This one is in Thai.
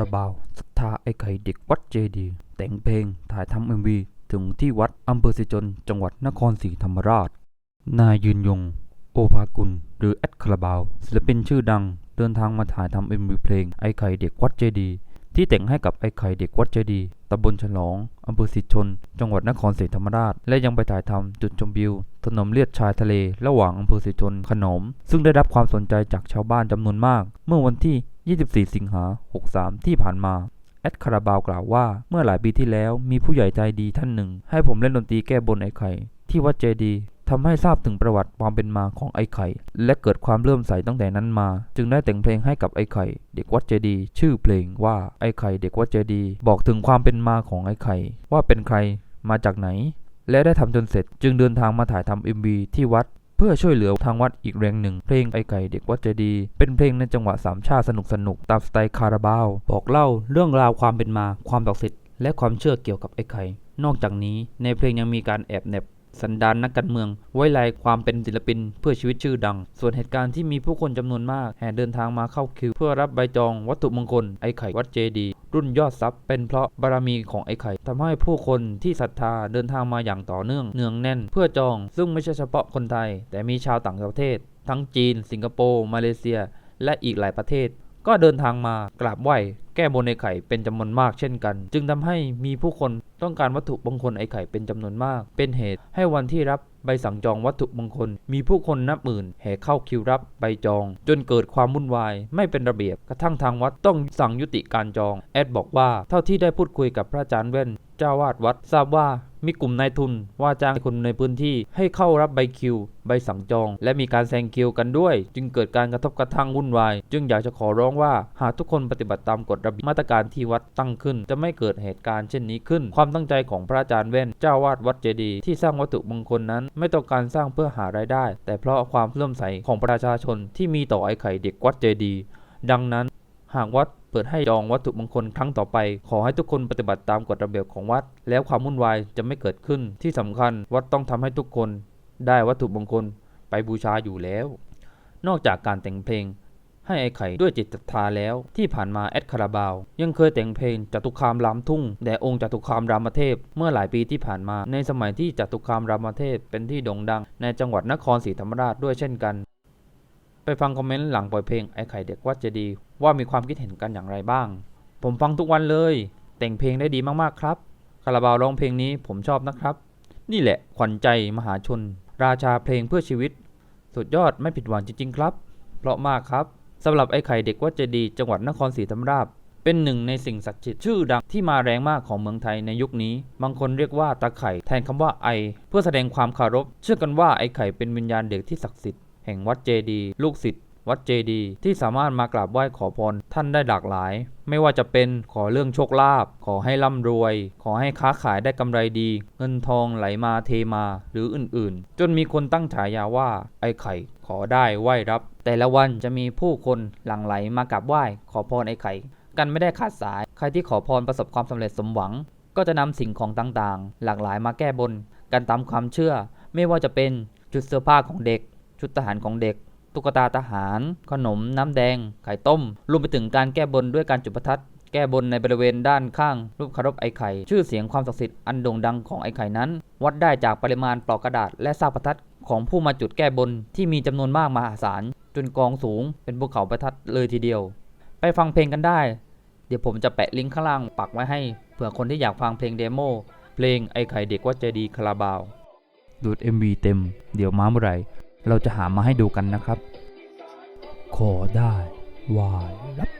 ราบาวศรัทธาไอ้ไข่เด็กวัดเจดีย์แต่งเพลงถ่ายทำเอ็มวีถึงที่วัดอำเภอสิจนจังหวัดนครศรีธรรมราช นายยืนยง โอภากุล หรือแอดคาราบาว ศิลปินชื่อดัง เดินทางมาถ่ายทำเอ็มวีเพลงไอ้ไข่เด็กวัดเจดีย์ที่แต่งให้กับไอ้ไข่เด็กวัดเจดีย์ตำบลฉลองอำเภอสิชน จังหวัดนครศรีธรรมราช และยังไปถ่ายทำจุดชมวิว ถนนเลียดชายทะเล ระหว่างอำเภอสิชนขนม ซึ่งได้รับความสนใจจากชาวบ้านจำนวนมาก เมื่อวันที่ 24 สิงหา 63 ที่ผ่านมาแอดคาราบาวกล่าวว่าเมื่อหลายปีที่แล้วมีผู้ใหญ่ใจดีท่านหนึ่ง ให้ผมเล่นดนตรีแก้บนไอ้ไข่ ที่วัดเจดีย์ทำให้ทราบถึงประวัติความเป็นมาของไอ้ไข่ และเกิดความเลื่อมใสตั้งแต่นั้นมา จึงได้แต่งเพลงให้กับไอ้ไข่ เด็กวัดเจดีย์ชื่อเพลงว่าไอ้ไข่เด็กวัดเจดีย์บอกถึงความเป็นมาของไอ้ไข่ ว่าเป็นใครมาจากไหน และได้ทำจนเสร็จจึงเดินทางมาถ่ายทำ MV ที่วัด เพื่อช่วยเหลือทางวัดอีกแรงหนึ่ง เพลงไอไก่เด็กวัดเจดี เป็นเพลงในจังหวะสามชาติสนุกสนุกๆตามสไตล์คาราบาวบอกเล่าเรื่องราวความเป็นมา ความศักดิ์สิทธิ์และความเชื่อเกี่ยวกับไอ้ไข่นอกจากนี้ในเพลงยังมีการแอบแนบ สันดานนักการเมือง ไว้ลายความเป็นศิลปิน เพื่อชีวิตชื่อดัง ส่วนเหตุการณ์ที่มีผู้คนจำนวนมาก แห่เดินทางมาเข้าคิว เพื่อรับใบจองวัตถุมงคลไอ้ไข่วัดเจดีย์รุ่นยอดทรัพย์ เป็นเพราะบารมีของไอ้ไข่ทำให้ผู้คนที่ศรัทธาเดินทางมาอย่างต่อเนื่องเนืองแน่น เพื่อจอง ซึ่งไม่ใช่เฉพาะคนไทย แต่มีชาวต่างประเทศ ทั้งจีน สิงคโปร์มาเลเซีย และอีกหลายประเทศ ก็เดินทางมากราบไหว้ ก้บนไอ้ไข่เป็นจำนวนมากเช่นกัน จึงทำให้มีผู้คนต้องการวัตถุมงคลไอ้ไข่เป็นจำนวนมาก เป็นเหตุให้วันที่รับใบสั่งจองวัตถุมงคล มีผู้คนนับหมื่นแห่เข้าคิวรับใบจอง จนเกิดความวุ่นวาย ไม่เป็นระเบียบกระทั่งทางวัดต้องสั่งยุติการจอง แอดบอกว่าเท่าที่ได้พูดคุยกับพระอาจารย์เว่นเจ้าวาดวัดทราบว่า มีกลุ่มนายทุนว่าจ้างคนในพื้นที่ให้เข้ารับใบคิว ใบสั่งจอง และมีการแซงคิวกันด้วย จึงเกิดการกระทบกระทั่งวุ่นวาย จึงอยากจะขอร้องว่า หากทุกคนปฏิบัติตามกฎระเบียบมาตรการที่วัดตั้งขึ้น จะไม่เกิดเหตุการณ์เช่นนี้ขึ้น ความตั้งใจของพระอาจารย์แว่นเจ้าวาดวัดเจดีย์ที่สร้างวัตถุมงคลนั้น ไม่ต้องการสร้างเพื่อหารายได้ แต่เพราะความเลื่อมใสของประชาชนที่มีต่อไอ้ไข่เด็กวัดเจดีย์ดังนั้น หากวัดเปิดให้จองวัตถุมงคลครั้งต่อไป ขอให้ทุกคนปฏิบัติตามกฎระเบียบของวัด แล้วความวุ่นวายจะไม่เกิดขึ้น ที่สำคัญวัดต้องทำให้ทุกคน ได้วัตถุมงคลไปบูชาอยู่แล้ว นอกจากการแต่งเพลง ให้ไอ้ไข่ด้วยจิตศรัทธาแล้ว ที่ผ่านมาแอดคาราบาว ยังเคยแต่งเพลงจตุคามรามทุ่งแด่องค์จตุคามรามเทพ เมื่อหลายปีที่ผ่านมา ในสมัยที่จตุคามรามเทพเป็นที่โด่งดัง ในจังหวัดนครศรีธรรมราชด้วยเช่นกัน ไปฟังคอมเมนต์หลังปล่อยเพลงไอ้ไข่เด็กวัดเจดี ว่ามีความคิดเห็นกันอย่างไรบ้าง ผมฟังทุกวันเลย แต่งเพลงได้ดีมากๆครับคาราบาวร้องเพลงนี้ผมชอบนะครับ นี่แหละขวัญใจมหาชน ราชาเพลงเพื่อชีวิต สุดยอดไม่ผิดหวังจริงๆครับ เพราะมากครับสำหรับไอ้ไข่เด็กวัดเจดี จังหวัดนครศรีธรรมราชเป็นหนึ่งในสิ่งศักดิ์สิทธิ์ชื่อดังที่มาแรงมากของเมืองไทยในยุคนี้ บางคนเรียกว่าตาไข่แทนคำว่าไอ เพื่อแสดงความคารพ เชื่อกันว่าไอ้ไข่เป็นวิญญาณเด็กที่ศักดิ์สิทธิ์ แห่งวัดเจดี ลูกศิษย์วัดเจดีที่สามารถมากราบไหว้ขอพรท่านได้หลากหลาย ไม่ว่าจะเป็นขอเรื่องโชคลาภขอให้ร่ำรวย ขอให้ค้าขายได้กำไรดี เงินทองไหลมาเทมาหรืออื่นๆ จนมีคนตั้งฉายาว่าไอ้ไข่ขอได้ไหว้รับ แต่ละวันจะมีผู้คนหลั่งไหลมากราบไหว้ขอพรไอ้ไข่ กันไม่ได้ขาดสาย ใครที่ขอพรประสบความสำเร็จสมหวัง ก็จะนำสิ่งของต่างๆ หลากหลายมาแก้บน กันตามความเชื่อ ไม่ว่าจะเป็นชุดเสื้อผ้าของเด็ก ชุดทหารของเด็ก ตุ๊กตาทหาร ขนม น้ำแดง ไข่ต้ม รวมไปถึงการแก้บนด้วยการจุดประทัด แก้บนในบริเวณด้านข้าง รูปคารพไอ้ไข่ ชื่อเสียงความศักดิ์สิทธิ์อันโด่งดังของไอ้ไข่นั้น วัดได้จากปริมาณปลอกกระดาษและซากประทัดของผู้มาจุดแก้บนที่มีจำนวนมากมหาศาลจนกองสูงเป็นภูเขาประทัดเลยทีเดียว ไปฟังเพลงกันได้ เดี๋ยวผมจะแปะลิงก์ข้างล่างปักไว้ให้เผื่อคนที่อยากฟังเพลงเดโมเพลงไอ้ไข่เด็กวัดเจดีคาราบาว ดูด MV เต็ม เดี๋ยวมาเมื่อไหร่ เราจะหามาให้ดูกันนะครับ ขอได้วายรับ